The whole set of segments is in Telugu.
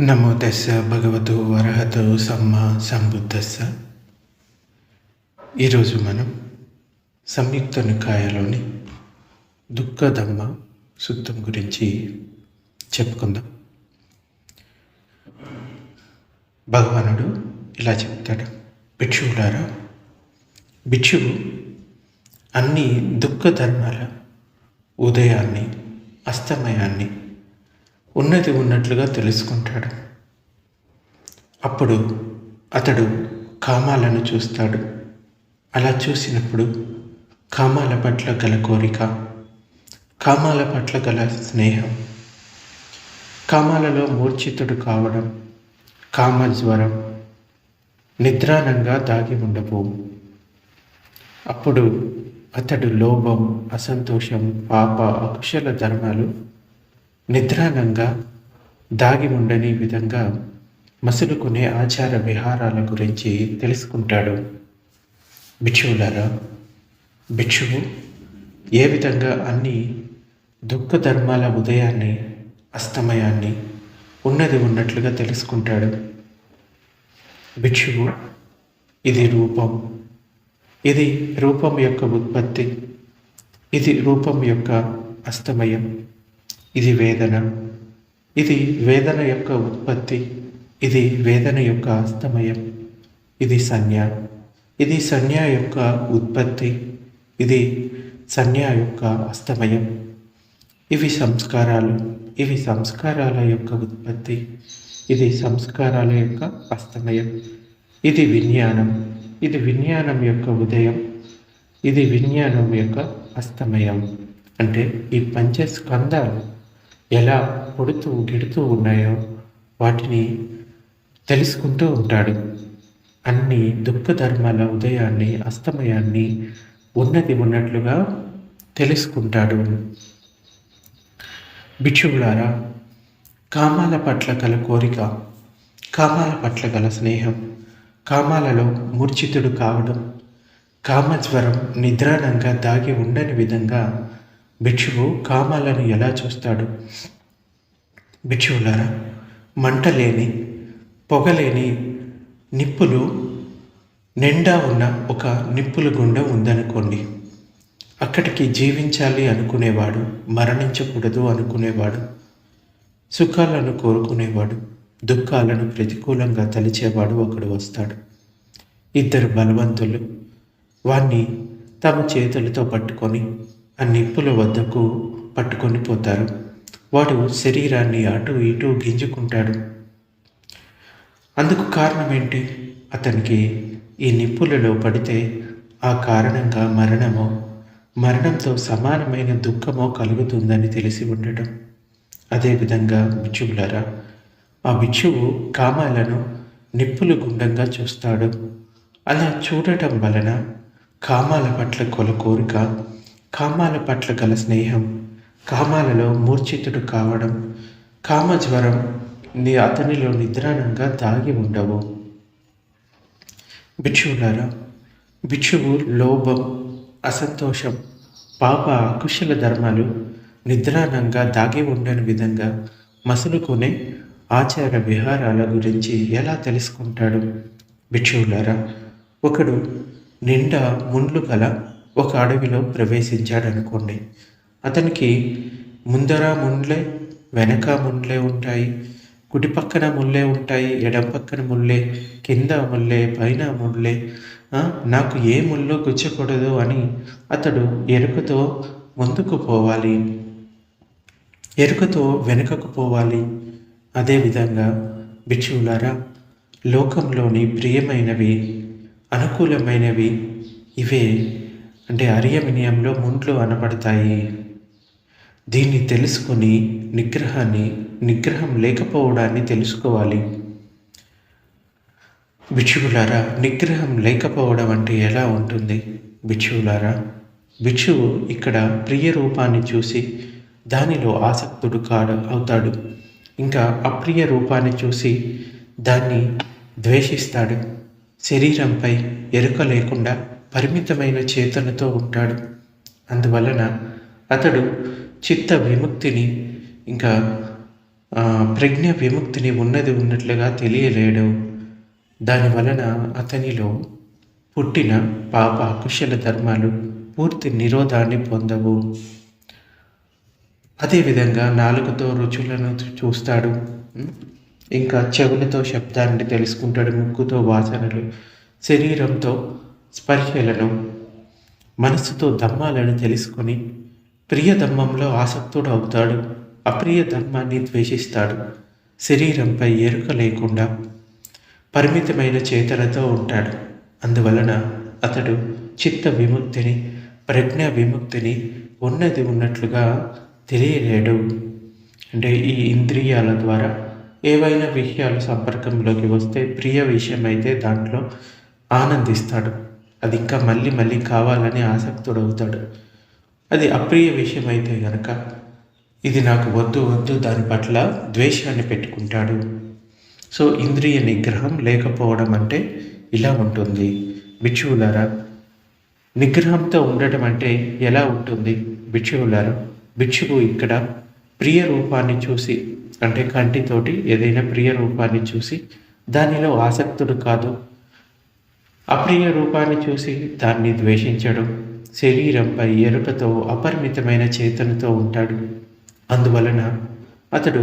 నమో భగవతు వరహతు సమ్మ సంబుద్ధస్స ఈరోజు మనం సంయుక్త నికాయలోని దుఃఖధమ్మ సూక్తం గురించి చెప్పుకుందాం. భగవానుడు ఇలా చెప్తాడు. భిక్షువులారా భిక్షువు అన్ని దుఃఖ ధర్మాల ఉదయాన్ని అస్తమయాన్ని ఉన్నది ఉన్నట్లుగా తెలుసుకుంటాడు. అప్పుడు అతడు కామాలను చూస్తాడు. అలా చూసినప్పుడు కామాల పట్ల గల కోరిక కామాల పట్ల గల స్నేహం కామాలలో మూర్ఛితుడు కావడం కామజ్వరం నిద్రానంగా దాగి ఉండబోవు అప్పుడు అతడు లోభం అసంతోషం పాప అకుశల ధర్మాలు నిద్రానంగా దాగి ఉండని విధంగా మసులుకునే ఆచార విహారాల గురించి తెలుసుకుంటాడు. భిక్షువులారా భిక్షువు ఏ విధంగా అన్ని దుఃఖ ధర్మాల ఉదయాన్ని అస్తమయాన్ని ఉన్నది ఉన్నట్లుగా తెలుసుకుంటాడు? భిక్షువు ఇది రూపం. ఇది రూపం యొక్క ఉత్పత్తి. ఇది రూపం యొక్క అస్తమయం. ఇది వేదన. ఇది వేదన యొక్క ఉత్పత్తి. ఇది వేదన యొక్క అస్తమయం. ఇది సంజ్ఞ. ఇది సంజ్ఞ యొక్క ఉత్పత్తి. ఇది సంజ్ఞ యొక్క అస్తమయం. ఇవి సంస్కారాలు. ఇవి సంస్కారాల యొక్క ఉత్పత్తి. ఇది సంస్కారాల యొక్క అస్తమయం. ఇది విజ్ఞానం. ఇది విజ్ఞానం యొక్క ఉదయం. ఇది విజ్ఞానం యొక్క అస్తమయం. అంటే ఈ పంచస్కందాలు ఎలా పుడుతూ గిడుతూ ఉన్నాయో వాటిని తెలుసుకుంటూ ఉంటాడు. అన్ని దుఃఖ ధర్మాల ఉదయాన్ని అస్తమయాన్ని ఉన్నది ఉన్నట్లుగా తెలుసుకుంటాడు. భిక్షువులారా కామాల పట్ల గల కోరిక కామాల పట్ల గల స్నేహం కామాలలో మూర్ఛితుడు కావడం కామజ్వరం నిద్రానంగా దాగి ఉండని విధంగా భిక్షువు కామాలను ఎలా చూస్తాడు? భిక్షువులారా మంట లేని పొగలేని నిప్పులు నిండా ఉన్న ఒక నిప్పుల గుండం ఉందనుకోండి. అక్కడికి జీవించాలి అనుకునేవాడు మరణించకూడదు అనుకునేవాడు సుఖాలను కోరుకునేవాడు దుఃఖాలను ప్రతికూలంగా తలిచేవాడు ఒకడు వస్తాడు. ఇద్దరు బలవంతులు వాణ్ణి తమ చేతులతో పట్టుకొని ఆ నిప్పుల వద్దకు పట్టుకొని పోతారు. వాడు శరీరాన్ని అటు ఇటు గింజుకుంటాడు. అందుకు కారణం ఏంటి అతనికి ఈ నిప్పులలో పడితే ఆ కారణంగా మరణమో మరణంతో సమానమైన దుఃఖమో కలుగుతుందని తెలిసి ఉండటం. అదేవిధంగా బిచ్చువులరా ఆ బిచ్చువు కామాలను నిప్పులు గుండంగా చూస్తాడు. అలా చూడటం వలన కామాల పట్ల కొల కోరిక కామాల పట్ల గల స్నేహం కామాలలో మూర్ఛితుడు కావడం కామజ్వరం నీ అతనిలో నిద్రానంగా దాగి ఉండవు. భిక్షువులారా భిక్షువు లోభం అసంతోషం పాప అకుశల ధర్మాలు నిద్రానంగా దాగి ఉండని విధంగా మసులుకునే ఆచార విహారాల గురించి ఎలా తెలుసుకుంటాడు? భిక్షువులారా ఒకడు నిండా ముండ్లు గల ఒక అడవిలో ప్రవేశించాడనుకోండి. అతనికి ముందర ముండ్లే వెనక ముండ్లే ఉంటాయి. కుడి పక్కన ముళ్ళే ఉంటాయి. ఎడం పక్కన ముళ్ళే కింద ముళ్ళే పైన ముళ్ళే నాకు ఏ ముళ్ళు గుచ్చకూడదు అని అతడు ఎరుకతో ముందుకు పోవాలి. ఎరుకతో వెనుకకు పోవాలి. అదేవిధంగా భిక్షువులారా లోకంలోని ప్రియమైనవి అనుకూలమైనవి ఇవే. అంటే అరియమినియంలో ముంట్లు అనబడతాయి. దీన్ని తెలుసుకొని నిగ్రహాన్ని నిగ్రహం లేకపోవడాన్ని తెలుసుకోవాలి. భిక్షువులారా నిగ్రహం లేకపోవడం అంటే ఎలా ఉంటుంది? బిచ్చువులారా బిచ్చువు ఇక్కడ ప్రియ రూపాన్ని చూసి దానిలో ఆసక్తుడు కాడు అవుతాడు. ఇంకా అప్రియ రూపాన్ని చూసి దాన్ని ద్వేషిస్తాడు. శరీరంపై ఎరుక లేకుండా పరిమితమైన చేతనతో ఉంటాడు. అందువలన అతడు చిత్త విముక్తిని ఇంకా ప్రజ్ఞ విముక్తిని ఉన్నది ఉన్నట్లుగా తెలియలేడు. దాని వలన అతనిలో పుట్టిన పాప కుశల ధర్మాలు పూర్తి నిరోధాన్ని పొందవు. అదేవిధంగా నాలుగుతో రుచులను చూస్తాడు. ఇంకా చెవులతో శబ్దాన్ని తెలుసుకుంటాడు. ముక్కుతో వాసనలు శరీరంతో స్పర్శలను మనసుతో ధమ్మాలను తెలుసుకొని ప్రియ ధమ్మంలో ఆసక్తుడు అవుతాడు అప్రియ ధర్మాన్ని ద్వేషిస్తాడు. శరీరంపై ఎరుక లేకుండా పరిమితమైన చేతలతో ఉంటాడు. అందువలన అతడు చిత్త విముక్తిని ప్రజ్ఞ విముక్తిని ఉన్నది ఉన్నట్లుగా తెలియలేడు. అంటే ఈ ఇంద్రియాల ద్వారా ఏవైనా విషయాలు సంపర్కంలోకి వస్తే ప్రియ విషయం అయితే దాంట్లో ఆనందిస్తాడు. అది ఇంకా మళ్ళీ మళ్ళీ కావాలని ఆసక్తుడవుతాడు. అది అప్రియ విషయం అయితే గనక ఇది నాకు వద్దు వద్దు దాని పట్ల ద్వేషాన్ని పెట్టుకుంటాడు. సో ఇంద్రియ నిగ్రహం లేకపోవడం అంటే ఇలా ఉంటుంది. బిక్షువులారా నిగ్రహంతో ఉండటం అంటే ఎలా ఉంటుంది? బిక్షువులారా బిక్షువు ఇక్కడ ప్రియ రూపాన్ని చూసి అంటే కంటితోటి ఏదైనా ప్రియ రూపాన్ని చూసి దానిలో ఆసక్తుడు కాదు. అప్రియ రూపాన్ని చూసి దాన్ని ద్వేషించడం. శరీరంపై ఎరుకతో అపరిమితమైన చేతనతో ఉంటాడు. అందువలన అతడు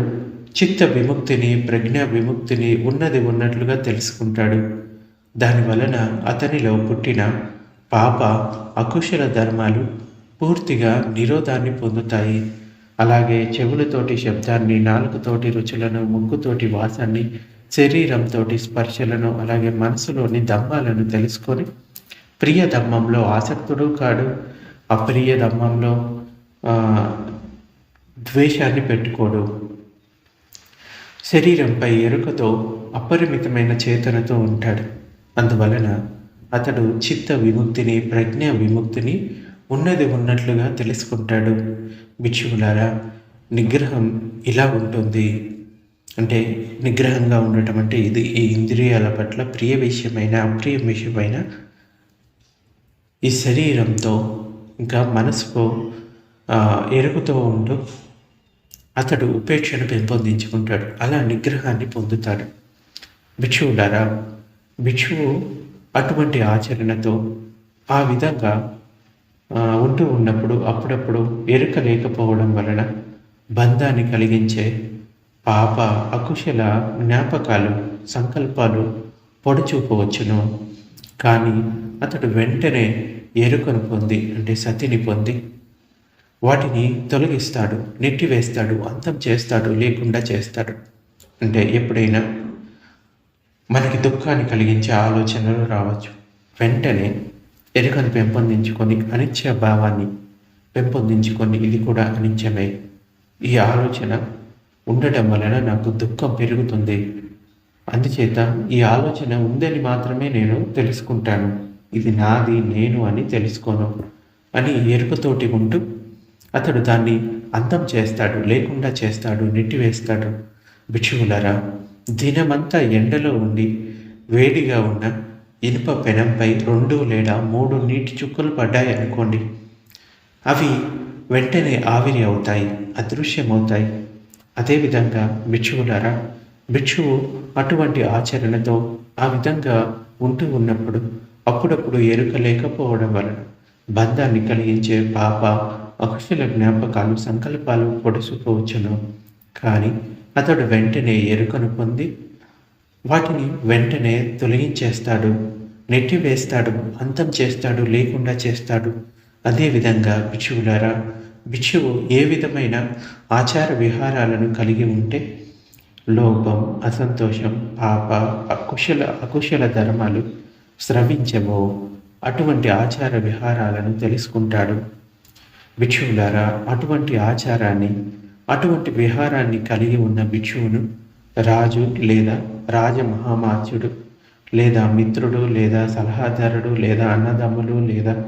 చిత్త విముక్తిని ప్రజ్ఞ విముక్తిని ఉన్నది ఉన్నట్లుగా తెలుసుకుంటాడు. దానివలన అతనిలో పుట్టిన పాప అకుశల ధర్మాలు పూర్తిగా నిరోధాన్ని పొందుతాయి. అలాగే చెవులతోటి శబ్దాన్ని నాలుగుతోటి రుచులను ముక్కుతోటి వాసాన్ని శరీరంతో స్పర్శలను అలాగే మనసులోని దమ్మాలను తెలుసుకొని ప్రియ దమ్మంలో ఆసక్తుడు కాడు. అప్రియ దమ్మంలో ద్వేషాన్ని పెట్టుకోడు. శరీరంపై ఎరుకతో అపరిమితమైన చేతనతో ఉంటాడు. అందువలన అతడు చిత్త విముక్తిని ప్రజ్ఞ విముక్తిని ఉన్నది ఉన్నట్లుగా తెలుసుకుంటాడు. భిక్షువులారా నిగ్రహం ఇలా ఉంటుంది. అంటే నిగ్రహంగా ఉండటం అంటే ఇది ఈ ఇంద్రియాల పట్ల ప్రియ విషయమైన అప్రియ విషయమైన ఈ శరీరంతో ఇంకా మనసుతో ఎరుగుతో ఎరుగుతూ ఉంటూ అతడు ఉపేక్షను పెంపొందించుకుంటాడు. అలా నిగ్రహాన్ని పొందుతాడు. భిక్షువులారా భిక్షువు అటువంటి ఆచరణతో ఆ విధంగా ఉంటూ ఉన్నప్పుడు అప్పుడప్పుడు ఎరుక లేకపోవడం వలన బంధాన్ని కలిగించే పాప అకుశల జ్ఞాపకాలు సంకల్పాలు పొడచూపవచ్చును. కానీ అతడు వెంటనే ఎరుకను పొంది అంటే సతిని పొంది వాటిని తొలగిస్తాడు నెట్టివేస్తాడు అంతం చేస్తాడు లేకుండా చేస్తాడు. అంటే ఎప్పుడైనా మనకి దుఃఖాన్ని కలిగించే ఆలోచనలు రావచ్చు. వెంటనే ఎరుకను పెంపొందించుకొని అనిత్య భావాన్ని పెంపొందించుకొని ఇది కూడా అనిత్యమే. ఈ ఆలోచన ఉండటం వలన నాకు దుఃఖం పెరుగుతుంది. అందుచేత ఈ ఆలోచన ఉందని మాత్రమే నేను తెలుసుకుంటాను. ఇది నాది నేను అని తెలుసుకోను అని ఎరుపుతోటి ఉంటూ అతడు దాన్ని అంతం చేస్తాడు లేకుండా చేస్తాడు నెట్టివేస్తాడు. భిక్షువులరా దినమంతా ఎండలో ఉండి వేడిగా ఉన్న ఇనుప పెనంపై రెండు లేదా మూడు నీటి చుక్కలు పడ్డాయనుకోండి అవి వెంటనే ఆవిరి అవుతాయి అదృశ్యమవుతాయి. అదేవిధంగా భిక్షువులారా భిక్షువు అటువంటి ఆచరణతో ఆ విధంగా ఉంటూ ఉన్నప్పుడు అప్పుడప్పుడు ఎరుక లేకపోవడం వలన బంధాన్ని కలిగించే పాప అకుశల జ్ఞాపకాలు సంకల్పాలు పొడుచుకోవచ్చును. కానీ అతడు వెంటనే ఎరుకను పొంది వాటిని వెంటనే తొలగించేస్తాడు నెట్టివేస్తాడు అంతం చేస్తాడు లేకుండా చేస్తాడు. అదేవిధంగా భిక్షువులారా భిక్షువు ఏ విధమైన ఆచార విహారాలను కలిగి ఉంటే లోపం అసంతోషం పాప అకుశల అకుశల ధర్మాలు స్రవించవో. అటువంటి ఆచార విహారాలను తెలుసుకుంటాడు. భిక్షువులారా అటువంటి ఆచారాన్ని అటువంటి విహారాన్ని కలిగి ఉన్న భిక్షువును రాజు లేదా రాజమహామాత్యుడు లేదా మిత్రుడు లేదా సలహాదారుడు లేదా అన్నదమ్ములు లేదా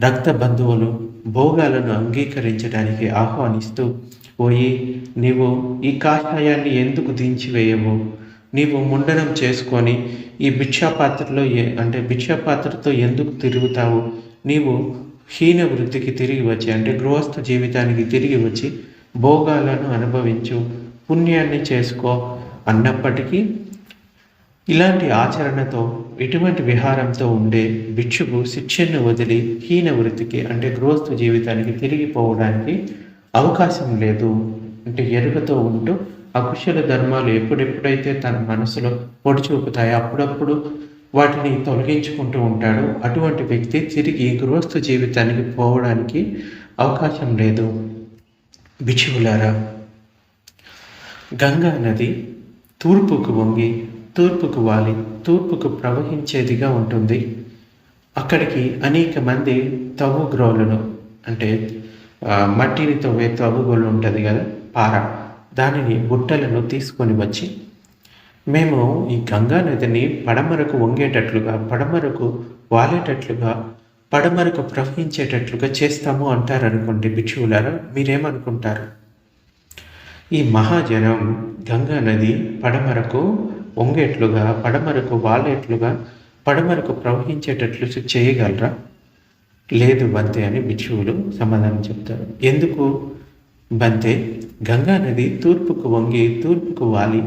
రక్త బంధువులు భోగాలను అంగీకరించడానికి ఆహ్వానిస్తూ పోయి నీవు ఈ కాషాయాన్ని ఎందుకు దించివేయవు? నీవు ముండనం చేసుకొని ఈ భిక్షాపాత్రలో ఏ అంటే భిక్షాపాత్రతో ఎందుకు తిరుగుతావు? నీవు హీన వృత్తికి తిరిగి వచ్చి అంటే గృహస్థ జీవితానికి తిరిగి వచ్చి భోగాలను అనుభవించు పుణ్యాన్ని చేసుకో అన్నప్పటికీ ఇలాంటి ఆచరణతో ఇటువంటి విహారంతో ఉండే భిక్షువు శిక్షను వదిలి హీన వృత్తికి అంటే గృహస్థు జీవితానికి తిరిగిపోవడానికి అవకాశం లేదు. అంటే ఎరుకతో ఉంటూ అకుశల ధర్మాలు ఎప్పుడెప్పుడైతే తన మనసులో పొడిచూపుతాయో అప్పుడప్పుడు వాటిని తొలగించుకుంటూ ఉంటాడు. అటువంటి వ్యక్తి తిరిగి గృహస్థు జీవితానికి పోవడానికి అవకాశం లేదు. భిక్షువులారా గంగా నది తూర్పుకు వంగి తూర్పుకు వాలి తూర్పుకు ప్రవహించేదిగా ఉంటుంది. అక్కడికి అనేక మంది తవ్వుగ్రోలను అంటే మట్టిని తవ్వే తవ్వుగోలు ఉంటుంది కదా పార. దానిని బుట్టలను తీసుకొని వచ్చి మేము ఈ గంగా నదిని పడమరకు వంగేటట్లుగా పడమరకు వాలేటట్లుగా పడమరకు ప్రవహించేటట్లుగా చేస్తాము అంటారనుకోండి భిక్షువులారా మీరేమనుకుంటారు? ఈ మహాజనం గంగా నది పడమరకు వంగేట్లుగా పడమరకు వాలేట్లుగా పడమరకు ప్రవహించేటట్లు చేయగలరా? లేదు బంతే అని భిక్షువులు సమాధానం చెప్తారు. ఎందుకు? బంతే గంగా నది తూర్పుకు వంగి తూర్పుకు వాలి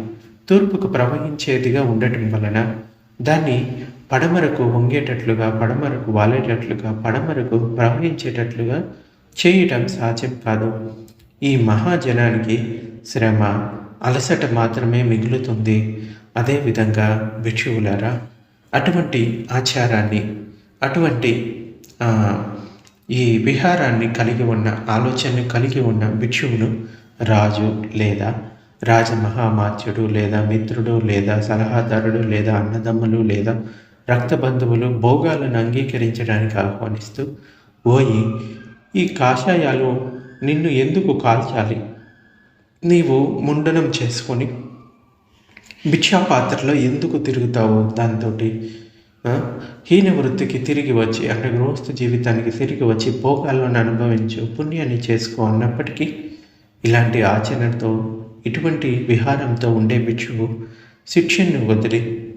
తూర్పుకు ప్రవహించేదిగా ఉండటం వలన దాన్ని పడమరకు వంగేటట్లుగా పడమరకు వాలేటట్లుగా పడమరకు ప్రవహించేటట్లుగా చేయటం సాధ్యం కాదు. ఈ మహాజనానికి శ్రమ అలసట మాత్రమే మిగులుతుంది. అదేవిధంగా భిక్షువులారా అటువంటి ఆచారాన్ని అటువంటి ఈ విహారాన్ని కలిగి ఉన్న ఆలోచనను కలిగి ఉన్న భిక్షువును రాజు లేదా రాజమహామాత్యుడు లేదా మిత్రుడు లేదా సలహాదారుడు లేదా అన్నదమ్ములు లేదా రక్త బంధువులు భోగాలను అంగీకరించడానికి ఆహ్వానిస్తూ ఓయి ఈ కాషాయాలు నిన్ను ఎందుకు కాల్చాలి? నీవు ముండనం చేసుకొని భిక్షాపాత్రలో ఎందుకు తిరుగుతావు దాంతో హీన వృత్తికి తిరిగి వచ్చి అంటే గృహస్థ జీవితానికి తిరిగి వచ్చి భోగాలను అనుభవించు పుణ్యాన్ని చేసుకో అన్నప్పటికీ ఇలాంటి ఆచరణతో ఇటువంటి విహారంతో ఉండే భిక్షువు శిక్షను వదిలి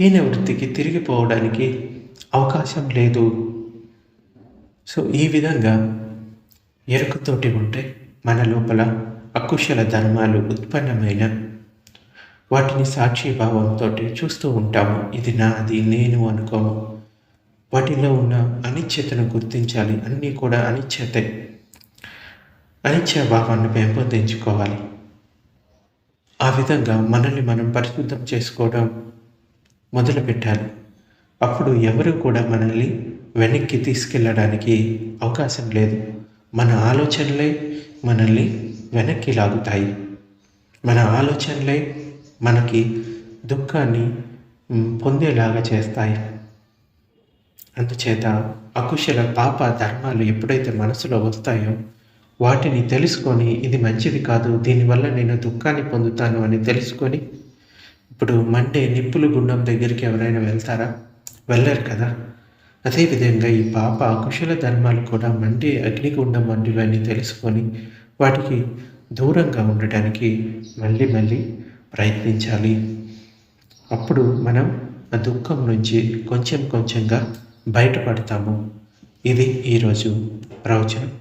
హీన వృత్తికి తిరిగిపోవడానికి అవకాశం లేదు. సో ఈ విధంగా ఎరుకతోటి ఉంటే మన లోపల అకుశల ధర్మాలు ఉత్పన్నమైన వాటిని సాక్షి భావంతో చూస్తూ ఉంటాము. ఇది నాది నేను అనుకోము. వాటిలో ఉన్న అనిశ్చతను గుర్తించాలి. అన్నీ కూడా అనిశ్చతే అనిశ్చయ భావాన్ని పెంపొందించుకోవాలి. ఆ విధంగా మనల్ని మనం పరిశుద్ధం చేసుకోవడం మొదలుపెట్టాలి. అప్పుడు ఎవరు కూడా మనల్ని వెనక్కి తీసుకెళ్ళడానికి అవకాశం లేదు. మన ఆలోచనలే మనల్ని వెనక్కి లాగుతాయి. మన ఆలోచనలే మనకి దుఃఖాన్ని పొందేలాగా చేస్తాయి. అందుచేత అకుశల పాప ధర్మాలు ఎప్పుడైతే మనసులో వస్తాయో వాటిని తెలుసుకొని ఇది మంచిది కాదు దీనివల్ల నేను దుఃఖాన్ని పొందుతాను అని తెలుసుకొని ఇప్పుడు మండే నిప్పులు గుండం దగ్గరికి ఎవరైనా వెళ్తారా? వెళ్ళరు కదా. అదేవిధంగా ఈ పాప అకుశల ధర్మాలు కూడా మండే అగ్నిగుండం వంటివన్నీ తెలుసుకొని వాటికి దూరంగా ఉండటానికి మళ్ళీ మళ్ళీ ప్రయత్నించాలి. అప్పుడు మనం ఆ దుఃఖం నుంచి కొంచెం కొంచెంగా బయటపడతాము. ఇది ఈరోజు ప్రవచనం.